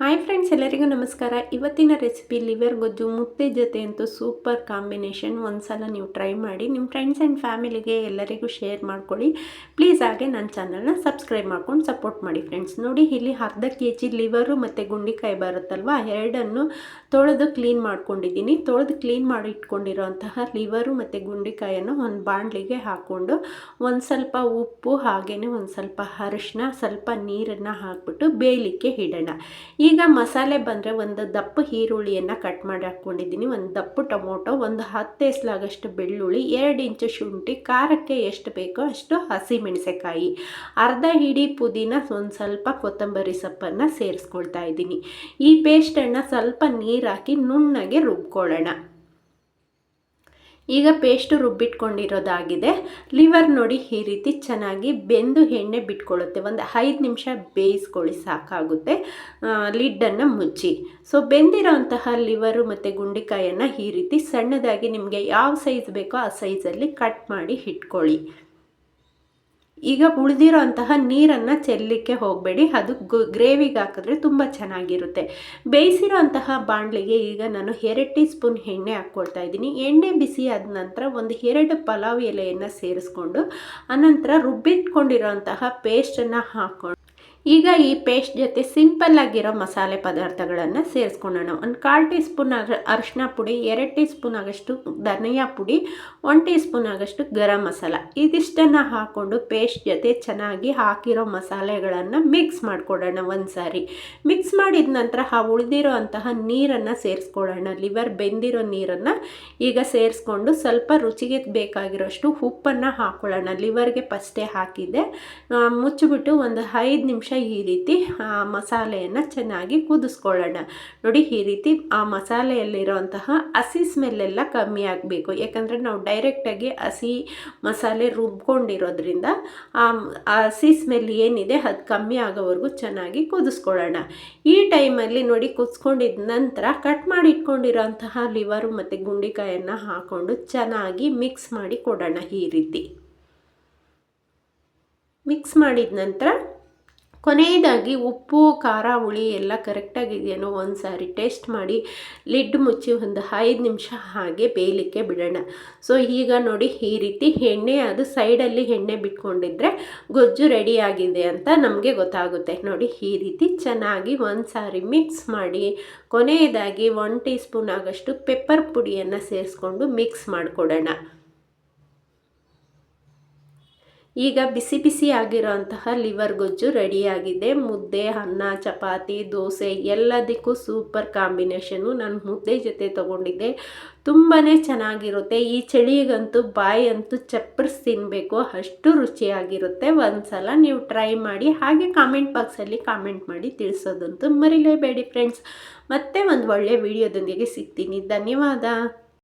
Hi friends ಎಲ್ಲರಿಗೂ ನಮಸ್ಕಾರ. ಇವತ್ತಿನ ರೆಸಿಪಿ ಲಿವರ್ ಗೊಜ್ಜು ಮುತ್ತೆ ಜೊತೆ ಅಂತೂ ಸೂಪರ್ ಕಾಂಬಿನೇಷನ್ ಒಂದು ಸಲ ನೀವು ಟ್ರೈ ಮಾಡಿ. ನಿಮ್ಮ ಫ್ರೆಂಡ್ಸ್ ಆ್ಯಂಡ್ ಫ್ಯಾಮಿಲಿಗೆ ಎಲ್ಲರಿಗೂ ಶೇರ್ ಮಾಡ್ಕೊಳ್ಳಿ. ಪ್ಲೀಸ್ ಹಾಗೆ ನನ್ನ ಚಾನಲ್ನ ಸಬ್ಸ್ಕ್ರೈಬ್ ಮಾಡ್ಕೊಂಡು ಸಪೋರ್ಟ್ ಮಾಡಿ ಫ್ರೆಂಡ್ಸ್ ನೋಡಿ, ಇಲ್ಲಿ ಅರ್ಧ ಕೆ ಜಿ ಲಿವರು ಮತ್ತು ಗುಂಡಿಕಾಯಿ ಬರುತ್ತಲ್ವ? ಎರಡನ್ನು ತೊಳೆದು ಕ್ಲೀನ್ ಮಾಡ್ಕೊಂಡಿದ್ದೀನಿ. ತೊಳೆದು ಕ್ಲೀನ್ ಮಾಡಿ ಇಟ್ಕೊಂಡಿರೋಂತಹ ಲಿವರು ಮತ್ತು ಗುಂಡಿಕಾಯನ್ನು ಒಂದು ಬಾಣಲಿಗೆ ಹಾಕ್ಕೊಂಡು ಒಂದು ಸ್ವಲ್ಪ ಉಪ್ಪು ಹಾಗೆಯೇ ಒಂದು ಸ್ವಲ್ಪ ಅರಿಶಿನ ಸ್ವಲ್ಪ ನೀರನ್ನು ಹಾಕ್ಬಿಟ್ಟು ಬೇಯಲಿಕ್ಕೆ ಇಡೋಣ. ಈಗ ಮಸಾಲೆ ಬಂದರೆ ಒಂದು ದಪ್ಪ ಈರುಳ್ಳಿಯನ್ನು ಕಟ್ ಮಾಡಿ ಹಾಕ್ಕೊಂಡಿದ್ದೀನಿ. ಒಂದು ದಪ್ಪ ಟೊಮೊಟೊ, ಒಂದು ಹತ್ತು ಎಸ್ಲಾಗಷ್ಟು ಬೆಳ್ಳುಳ್ಳಿ, ಎರಡು ಇಂಚು ಶುಂಠಿ, ಖಾರಕ್ಕೆ ಎಷ್ಟು ಬೇಕೋ ಅಷ್ಟು ಹಸಿ ಮೆಣಸೆಕಾಯಿ ಅರ್ಧ ಹಿಡಿ ಪುದೀನ, ಒಂದು ಸ್ವಲ್ಪ ಕೊತ್ತಂಬರಿ ಸೊಪ್ಪನ್ನು ಸೇರಿಸ್ಕೊಳ್ತಾ ಇದ್ದೀನಿ. ಈ ಪೇಸ್ಟನ್ನು ಸ್ವಲ್ಪ ನೀರು ಹಾಕಿ ನುಣ್ಣಗೆ ರುಬ್ಕೊಳ್ಳೋಣ. ಈಗ ಪೇಸ್ಟು ರುಬ್ಬಿಟ್ಕೊಂಡಿರೋದಾಗಿದೆ. ಲಿವರ್ ನೋಡಿ ಈ ರೀತಿ ಚೆನ್ನಾಗಿ ಬೆಂದು ಎಣ್ಣೆ ಬಿಟ್ಕೊಳ್ಳುತ್ತೆ. ಒಂದು ಐದು ನಿಮಿಷ ಬೇಯಿಸ್ಕೊಳ್ಳಿ, ಸಾಕಾಗುತ್ತೆ. ಲಿಡ್ಡನ್ನು ಮುಚ್ಚಿ. ಸೊ, ಬೆಂದಿರೋಂತಹ ಲಿವರು ಮತ್ತು ಗುಂಡಿಕಾಯನ್ನು ಈ ರೀತಿ ಸಣ್ಣದಾಗಿ ನಿಮಗೆ ಯಾವ ಸೈಜ್ ಬೇಕೋ ಆ ಸೈಜಲ್ಲಿ ಕಟ್ ಮಾಡಿ ಇಟ್ಕೊಳ್ಳಿ. ಈಗ ಉಳಿದಿರೋ ಅಂತಹ ನೀರನ್ನು ಚೆಲ್ಲಿಕ್ಕೆ ಹೋಗಬೇಡಿ. ಅದು ಗ್ರೇವಿಗೆ ಹಾಕಿದ್ರೆ ತುಂಬ ಚೆನ್ನಾಗಿರುತ್ತೆ. ಬೇಯಿಸಿರೋ ಅಂತಹ ಬಾಣಲಿಗೆ ಈಗ ನಾನು ಎರಡು ಟೀ ಸ್ಪೂನ್ ಎಣ್ಣೆ ಹಾಕ್ಕೊಳ್ತಾ ಇದ್ದೀನಿ. ಎಣ್ಣೆ ಬಿಸಿ ಆದ ನಂತರ ಒಂದು ಎರಡು ಪಲಾವ್ ಎಲೆಯನ್ನು ಸೇರಿಸ್ಕೊಂಡು ಅನಂತರ ರುಬ್ಬಿಟ್ಕೊಂಡಿರೋ ಅಂತಹ ಪೇಸ್ಟನ್ನು ಹಾಕ್ಕೊಂಡು ಈಗ ಈ ಪೇಸ್ಟ್ ಜೊತೆ ಸಿಂಪಲ್ ಆಗಿರೋ ಮಸಾಲೆ ಪದಾರ್ಥಗಳನ್ನು ಸೇರಿಸ್ಕೊಳ್ಳೋಣ ಒಂದು ಕಾಲು ಟೀ ಸ್ಪೂನ್ ಅರಿಶಿನ ಪುಡಿ, ಎರಡು ಟೀ ಸ್ಪೂನ್ ಆಗಷ್ಟು ಧನಿಯಾ ಪುಡಿ ಒನ್ ಟೀ ಸ್ಪೂನ್ ಆಗಷ್ಟು ಗರಂ ಮಸಾಲ. ಇದಿಷ್ಟನ್ನು ಹಾಕ್ಕೊಂಡು ಪೇಸ್ಟ್ ಜೊತೆ ಚೆನ್ನಾಗಿ ಹಾಕಿರೋ ಮಸಾಲೆಗಳನ್ನು ಮಿಕ್ಸ್ ಮಾಡಿಕೊಡೋಣ ಒಂದು ಸಾರಿ ಮಿಕ್ಸ್ ಮಾಡಿದ ನಂತರ ಆ ಉಳಿದಿರೋ ಅಂತಹ ನೀರನ್ನು ಸೇರಿಸ್ಕೊಳ್ಳೋಣ ಲಿವರ್ ಬೆಂದಿರೋ ನೀರನ್ನು ಈಗ ಸೇರಿಸ್ಕೊಂಡು ಸ್ವಲ್ಪ ರುಚಿಗೆ ಬೇಕಾಗಿರೋಷ್ಟು ಉಪ್ಪನ್ನು ಹಾಕ್ಕೊಳ್ಳೋಣ ಲಿವರ್ಗೆ ಫಸ್ಟೇ ಹಾಕಿದ್ದೆ. ಮುಚ್ಚಿಬಿಟ್ಟು ಒಂದು ಐದು ನಿಮಿಷ ಈ ರೀತಿ ಆ ಮಸಾಲೆಯನ್ನು ಚೆನ್ನಾಗಿ ಕುದಿಸ್ಕೊಳ್ಳೋಣ. ನೋಡಿ ಈ ರೀತಿ ಆ ಮಸಾಲೆಯಲ್ಲಿರುವಂತಹ ಹಸಿ ಸ್ಮೆಲ್ಲೆಲ್ಲ ಕಮ್ಮಿ ಆಗಬೇಕು. ಯಾಕಂದರೆ ನಾವು ಡೈರೆಕ್ಟಾಗಿ ಹಸಿ ಮಸಾಲೆ ರುಬ್ಕೊಂಡಿರೋದ್ರಿಂದ ಆ ಹಸಿ ಸ್ಮೆಲ್ ಏನಿದೆ ಅದು ಕಮ್ಮಿ ಆಗೋವರೆಗೂ ಚೆನ್ನಾಗಿ ಕುದಿಸ್ಕೊಳ್ಳೋಣ. ಈ ಟೈಮಲ್ಲಿ ನೋಡಿ ಕುದಿಸ್ಕೊಂಡಿದ ನಂತರ ಕಟ್ ಮಾಡಿ ಇಟ್ಕೊಂಡಿರೋಂತಹ ಲಿವರು ಮತ್ತು ಗುಂಡಿಕಾಯನ್ನು ಹಾಕ್ಕೊಂಡು ಚೆನ್ನಾಗಿ ಮಿಕ್ಸ್ ಮಾಡಿ ಕೊಡೋಣ ಈ ರೀತಿ. ಮಿಕ್ಸ್ ಮಾಡಿದ ನಂತರ ಕೊನೆಯದಾಗಿ ಉಪ್ಪು, ಖಾರ, ಹುಳಿ ಎಲ್ಲ ಕರೆಕ್ಟಾಗಿದೆಯೋ ಒಂದು ಸಾರಿ ಟೇಸ್ಟ್ ಮಾಡಿ ಲಿಡ್ ಮುಚ್ಚಿ ಒಂದು ಐದು ನಿಮಿಷ ಹಾಗೆ ಬೇಯಲಿಕ್ಕೆ ಬಿಡೋಣ. ಸೊ ಈಗ ನೋಡಿ ಈ ರೀತಿ ಎಣ್ಣೆ, ಅದು ಸೈಡಲ್ಲಿ ಎಣ್ಣೆ ಬಿಟ್ಕೊಂಡಿದ್ರೆ ಗೊಜ್ಜು ರೆಡಿ ಆಗಿದೆ ಅಂತ ನಮಗೆ ಗೊತ್ತಾಗುತ್ತೆ. ನೋಡಿ ಈ ರೀತಿ ಚೆನ್ನಾಗಿ ಒಂದು ಸಾರಿ ಮಿಕ್ಸ್ ಮಾಡಿ, ಕೊನೆಯದಾಗಿ ಒನ್ ಟೀ ಸ್ಪೂನ್ ಆಗಷ್ಟು ಪೆಪ್ಪರ್ ಪುಡಿಯನ್ನು ಸೇರಿಸ್ಕೊಂಡು ಮಿಕ್ಸ್ ಮಾಡಿಕೊಡೋಣ. ಈಗ ಬಿಸಿ ಬಿಸಿ ಆಗಿರೋಂತಹ ಲಿವರ್ ಗೊಜ್ಜು ರೆಡಿಯಾಗಿದೆ. ಮುದ್ದೆ, ಅನ್ನ, ಚಪಾತಿ, ದೋಸೆ ಎಲ್ಲದಕ್ಕೂ ಸೂಪರ್ ಕಾಂಬಿನೇಷನು ನಾನು ಮುದ್ದೆ ಜೊತೆ ತೊಗೊಂಡಿದ್ದೆ. ತುಂಬಾ ಚೆನ್ನಾಗಿರುತ್ತೆ. ಈ ಚಳಿಗಂತೂ ಬಾಯಿ ಅಂತೂ ಚಪ್ಪರ್ಸ್ ತಿನ್ನಬೇಕು ಅಷ್ಟು ರುಚಿಯಾಗಿರುತ್ತೆ. ಒಂದು ಸಲ ನೀವು ಟ್ರೈ ಮಾಡಿ. ಹಾಗೆ ಕಾಮೆಂಟ್ ಬಾಕ್ಸಲ್ಲಿ ಕಾಮೆಂಟ್ ಮಾಡಿ ತಿಳಿಸೋದಂತೂ ಮರಿಲೇಬೇಡಿ ಫ್ರೆಂಡ್ಸ್. ಮತ್ತೆ ಒಂದು ಒಳ್ಳೆಯ ವಿಡಿಯೋದೊಂದಿಗೆ ಸಿಗ್ತೀನಿ. ಧನ್ಯವಾದ.